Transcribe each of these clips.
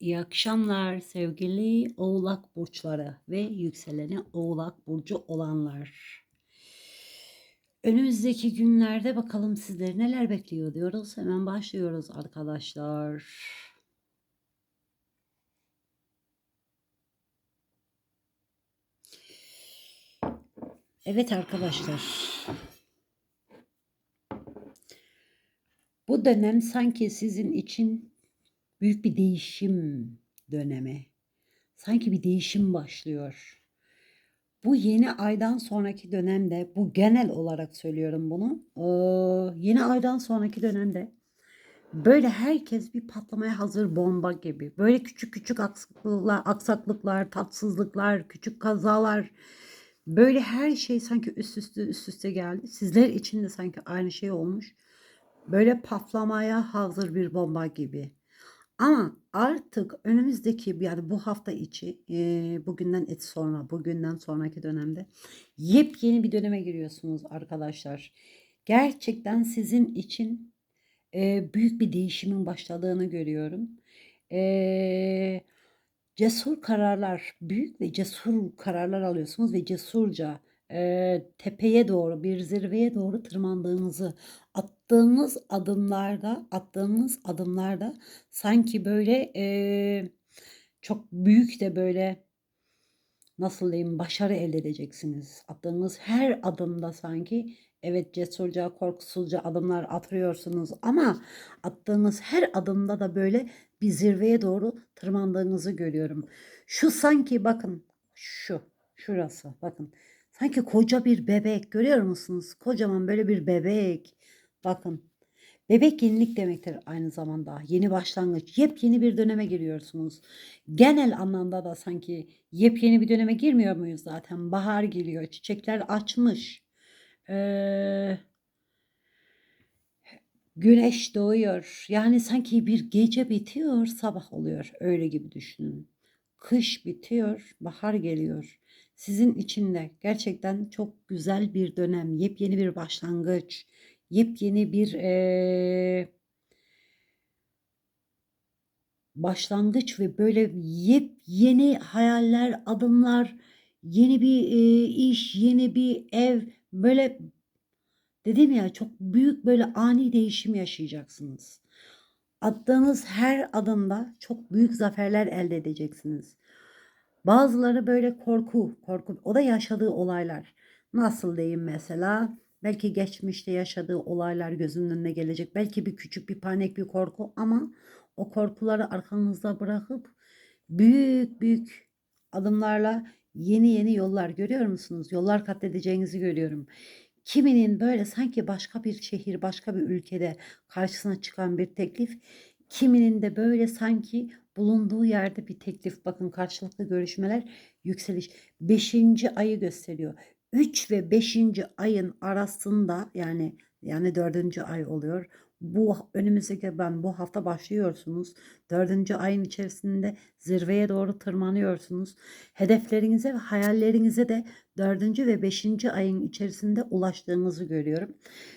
İyi akşamlar sevgili Oğlak burçları ve yükseleni Oğlak burcu olanlar. Önümüzdeki günlerde bakalım sizleri neler bekliyor diyoruz. Hemen başlıyoruz arkadaşlar. Evet arkadaşlar. Bu dönem sanki sizin için büyük bir değişim dönemi. Sanki bir değişim başlıyor. Bu yeni aydan sonraki dönemde, bu genel olarak söylüyorum bunu. Ee, yeni aydan sonraki dönemde böyle herkes bir patlamaya hazır bomba gibi. Böyle küçük küçük aksaklıklar, aksaklıklar, tatsızlıklar, küçük kazalar. Böyle her şey sanki üst üste üst üste geldi. Sizler için de sanki aynı şey olmuş. Böyle patlamaya hazır bir bomba gibi. Ama artık önümüzdeki yani bu hafta içi e, bugünden et sonra bugünden sonraki dönemde yepyeni bir döneme giriyorsunuz arkadaşlar. Gerçekten sizin için e, büyük bir değişimin başladığını görüyorum. E, cesur kararlar, büyük ve cesur kararlar alıyorsunuz ve cesurca e, tepeye doğru bir zirveye doğru tırmandığınızı attığınız adımlarda attığınız adımlarda sanki böyle e, çok büyük de böyle nasıl diyeyim başarı elde edeceksiniz. Attığınız her adımda sanki evet cesurca korkusuzca adımlar atıyorsunuz ama attığınız her adımda da böyle bir zirveye doğru tırmandığınızı görüyorum. Şu sanki bakın şu şurası bakın Sanki koca bir bebek görüyor musunuz? Kocaman böyle bir bebek. Bakın. Bebek yenilik demektir aynı zamanda. Yeni başlangıç, yepyeni bir döneme giriyorsunuz. Genel anlamda da sanki yepyeni bir döneme girmiyor muyuz zaten? Bahar geliyor, çiçekler açmış. Ee, güneş doğuyor. Yani sanki bir gece bitiyor, sabah oluyor. Öyle gibi düşünün. Kış bitiyor, bahar geliyor. Sizin için de gerçekten çok güzel bir dönem, yepyeni bir başlangıç, yepyeni bir ee, başlangıç ve böyle yepyeni hayaller, adımlar, yeni bir e, iş, yeni bir ev, böyle dedim ya çok büyük böyle ani değişim yaşayacaksınız. Attığınız her adımda çok büyük zaferler elde edeceksiniz. Bazıları böyle korku, korku. O da yaşadığı olaylar. Nasıl diyeyim mesela? Belki geçmişte yaşadığı olaylar gözünün önüne gelecek. Belki bir küçük bir panik, bir korku ama o korkuları arkanızda bırakıp büyük büyük adımlarla yeni yeni yollar görüyor musunuz? Yollar kat edeceğinizi görüyorum. Kiminin böyle sanki başka bir şehir, başka bir ülkede karşısına çıkan bir teklif, kiminin de böyle sanki bulunduğu yerde bir teklif bakın karşılıklı görüşmeler yükseliş 5. ayı gösteriyor. 3 ve 5. ayın arasında yani yani 4. ay oluyor. Bu önümüzdeki ben bu hafta başlıyorsunuz. Dördüncü ayın içerisinde zirveye doğru tırmanıyorsunuz. Hedeflerinize ve hayallerinize de dördüncü ve beşinci ayın içerisinde ulaştığınızı görüyorum.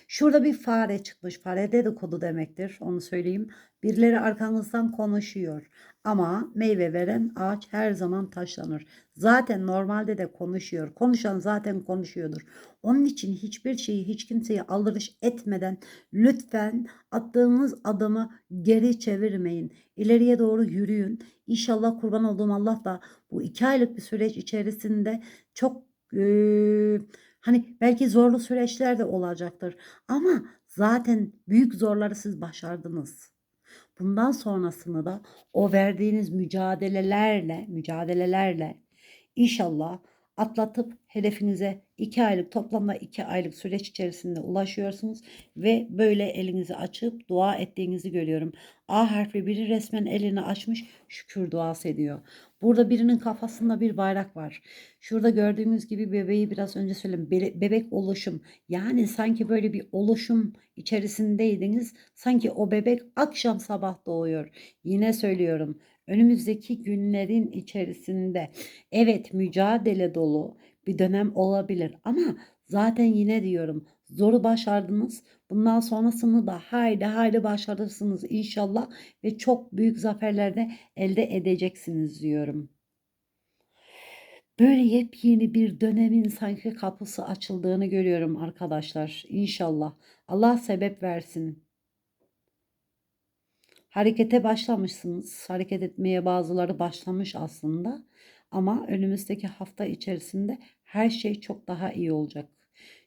Şurada bir fare çıkmış. Fare dedikodu demektir. Onu söyleyeyim. Birileri arkanızdan konuşuyor. Ama meyve veren ağaç her zaman taşlanır. Zaten normalde de konuşuyor. Konuşan zaten konuşuyordur. Onun için hiçbir şeyi hiç kimseye aldırış etmeden lütfen attığınız adımı geri çevirmeyin. İleriye doğru yürüyün. İnşallah kurban olduğum Allah da bu iki aylık bir süreç içerisinde çok e, hani belki zorlu süreçler de olacaktır. Ama zaten büyük zorları siz başardınız. Bundan sonrasını da o verdiğiniz mücadelelerle, mücadelelerle inşallah atlatıp hedefinize 2 aylık toplamda 2 aylık süreç içerisinde ulaşıyorsunuz ve böyle elinizi açıp dua ettiğinizi görüyorum. A harfi biri resmen elini açmış şükür duası ediyor. Burada birinin kafasında bir bayrak var. Şurada gördüğünüz gibi bebeği biraz önce söyledim. bebek oluşum. Yani sanki böyle bir oluşum içerisindeydiniz. Sanki o bebek akşam sabah doğuyor. Yine söylüyorum. Önümüzdeki günlerin içerisinde evet mücadele dolu bir dönem olabilir ama zaten yine diyorum Zoru başardınız. Bundan sonrasını da haydi haydi başarırsınız inşallah ve çok büyük zaferler de elde edeceksiniz diyorum. Böyle yepyeni bir dönemin sanki kapısı açıldığını görüyorum arkadaşlar. İnşallah. Allah sebep versin. Harekete başlamışsınız. Hareket etmeye bazıları başlamış aslında. Ama önümüzdeki hafta içerisinde her şey çok daha iyi olacak.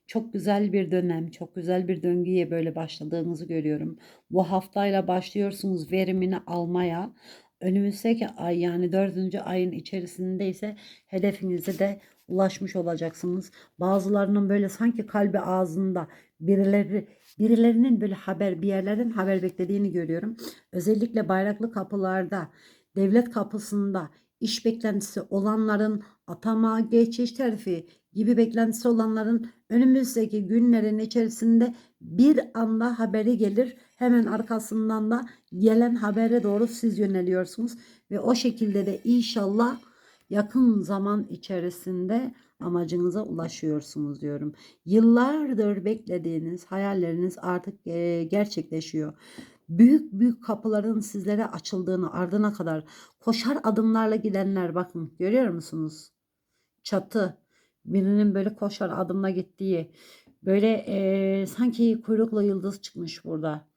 Çok güzel bir dönem, çok güzel bir döngüye böyle başladığınızı görüyorum. Bu haftayla başlıyorsunuz verimini almaya. Önümüzdeki ay yani dördüncü ayın içerisinde ise hedefinize de ulaşmış olacaksınız. Bazılarının böyle sanki kalbi ağzında birileri birilerinin böyle haber bir yerlerden haber beklediğini görüyorum. Özellikle bayraklı kapılarda, devlet kapısında iş beklentisi olanların atama, geçiş terfi gibi beklentisi olanların önümüzdeki günlerin içerisinde bir anda haberi gelir. Hemen arkasından da gelen habere doğru siz yöneliyorsunuz ve o şekilde de inşallah yakın zaman içerisinde amacınıza ulaşıyorsunuz diyorum. Yıllardır beklediğiniz hayalleriniz artık e, gerçekleşiyor. Büyük büyük kapıların sizlere açıldığını ardına kadar koşar adımlarla gidenler bakın görüyor musunuz? Çatı birinin böyle koşar adımla gittiği böyle e, sanki kuyruklu yıldız çıkmış burada.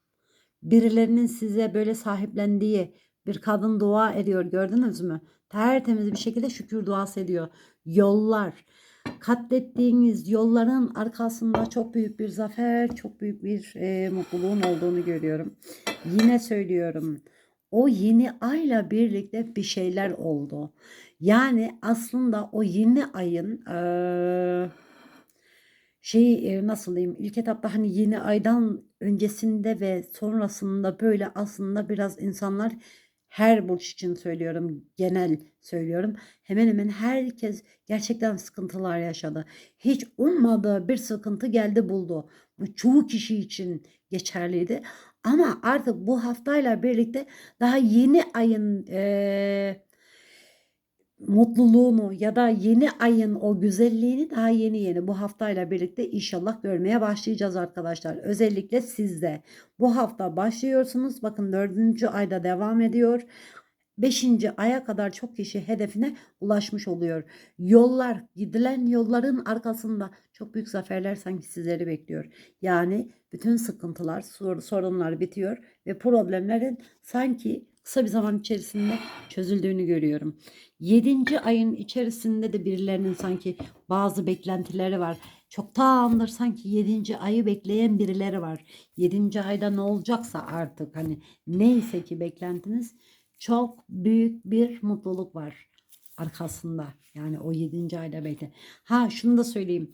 Birilerinin size böyle sahiplendiği bir kadın dua ediyor gördünüz mü? Tertemiz bir şekilde şükür duası ediyor. Yollar, katlettiğiniz yolların arkasında çok büyük bir zafer, çok büyük bir e, mutluluğun olduğunu görüyorum. Yine söylüyorum. O yeni ayla birlikte bir şeyler oldu. Yani aslında o yeni ayın e, şey nasıl diyeyim ilk etapta hani yeni aydan öncesinde ve sonrasında böyle aslında biraz insanlar her burç için söylüyorum, genel söylüyorum. Hemen hemen herkes gerçekten sıkıntılar yaşadı. Hiç ummadığı bir sıkıntı geldi buldu. Bu çoğu kişi için geçerliydi. Ama artık bu haftayla birlikte daha yeni ayın e, mutluluğunu ya da yeni ayın o güzelliğini daha yeni yeni bu haftayla birlikte inşallah görmeye başlayacağız arkadaşlar. Özellikle sizde. Bu hafta başlıyorsunuz. Bakın dördüncü ayda devam ediyor. Beşinci aya kadar çok kişi hedefine ulaşmış oluyor. Yollar, gidilen yolların arkasında çok büyük zaferler sanki sizleri bekliyor. Yani bütün sıkıntılar, sorunlar bitiyor ve problemlerin sanki kısa bir zaman içerisinde çözüldüğünü görüyorum. Yedinci ayın içerisinde de birilerinin sanki bazı beklentileri var. Çoktandır sanki yedinci ayı bekleyen birileri var. Yedinci ayda ne olacaksa artık hani neyse ki beklentiniz çok büyük bir mutluluk var arkasında. Yani o yedinci ayda bekle. Ha şunu da söyleyeyim.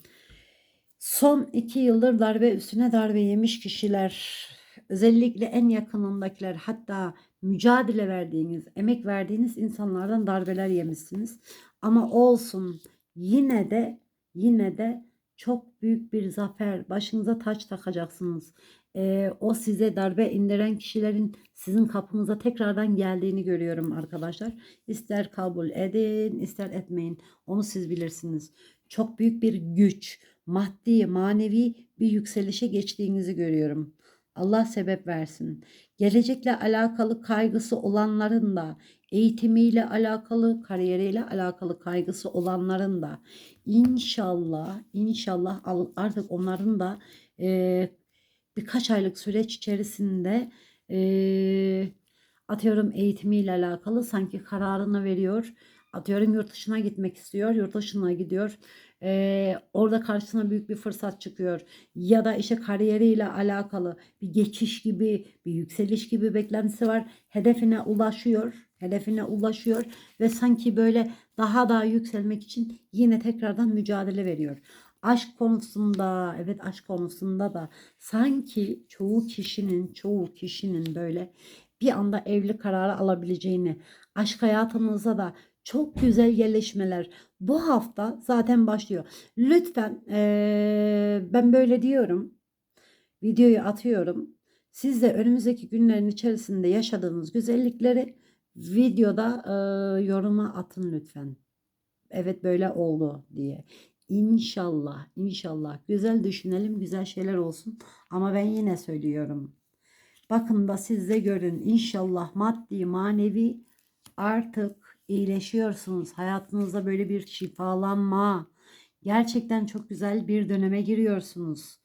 Son iki yıldır darbe üstüne darbe yemiş kişiler özellikle en yakınındakiler hatta mücadele verdiğiniz, emek verdiğiniz insanlardan darbeler yemişsiniz. Ama olsun yine de yine de çok büyük bir zafer başınıza taç takacaksınız. Ee, o size darbe indiren kişilerin sizin kapınıza tekrardan geldiğini görüyorum arkadaşlar. İster kabul edin ister etmeyin onu siz bilirsiniz. Çok büyük bir güç maddi manevi bir yükselişe geçtiğinizi görüyorum. Allah sebep versin. Gelecekle alakalı kaygısı olanların da, eğitimiyle alakalı, kariyeriyle alakalı kaygısı olanların da inşallah, inşallah artık onların da e, birkaç aylık süreç içerisinde e, atıyorum eğitimiyle alakalı sanki kararını veriyor. Atıyorum yurt dışına gitmek istiyor, yurt dışına gidiyor e, orada karşısına büyük bir fırsat çıkıyor. Ya da işte kariyeriyle alakalı bir geçiş gibi, bir yükseliş gibi beklentisi var. Hedefine ulaşıyor, hedefine ulaşıyor ve sanki böyle daha daha yükselmek için yine tekrardan mücadele veriyor. Aşk konusunda, evet aşk konusunda da sanki çoğu kişinin, çoğu kişinin böyle bir anda evli kararı alabileceğini, aşk hayatınızda da çok güzel gelişmeler bu hafta zaten başlıyor. Lütfen ee, ben böyle diyorum. Videoyu atıyorum. Siz de önümüzdeki günlerin içerisinde yaşadığınız güzellikleri videoda e, yoruma atın lütfen. Evet böyle oldu diye. İnşallah, inşallah. Güzel düşünelim, güzel şeyler olsun. Ama ben yine söylüyorum. Bakın da siz de görün. İnşallah maddi, manevi artık iyileşiyorsunuz. Hayatınızda böyle bir şifalanma. Gerçekten çok güzel bir döneme giriyorsunuz.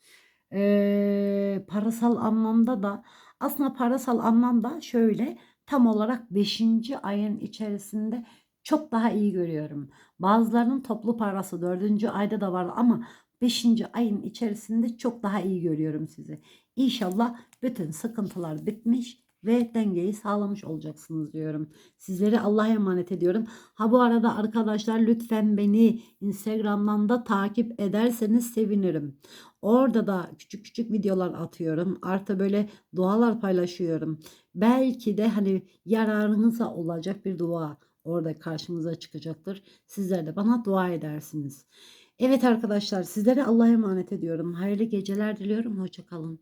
Ee, parasal anlamda da aslında parasal anlamda şöyle tam olarak 5. ayın içerisinde çok daha iyi görüyorum. Bazılarının toplu parası 4. ayda da var ama 5. ayın içerisinde çok daha iyi görüyorum sizi. İnşallah bütün sıkıntılar bitmiş ve dengeyi sağlamış olacaksınız diyorum. Sizleri Allah'a emanet ediyorum. Ha bu arada arkadaşlar lütfen beni Instagram'dan da takip ederseniz sevinirim. Orada da küçük küçük videolar atıyorum. Artı böyle dualar paylaşıyorum. Belki de hani yararınıza olacak bir dua orada karşımıza çıkacaktır. Sizler de bana dua edersiniz. Evet arkadaşlar sizlere Allah'a emanet ediyorum. Hayırlı geceler diliyorum. Hoşçakalın.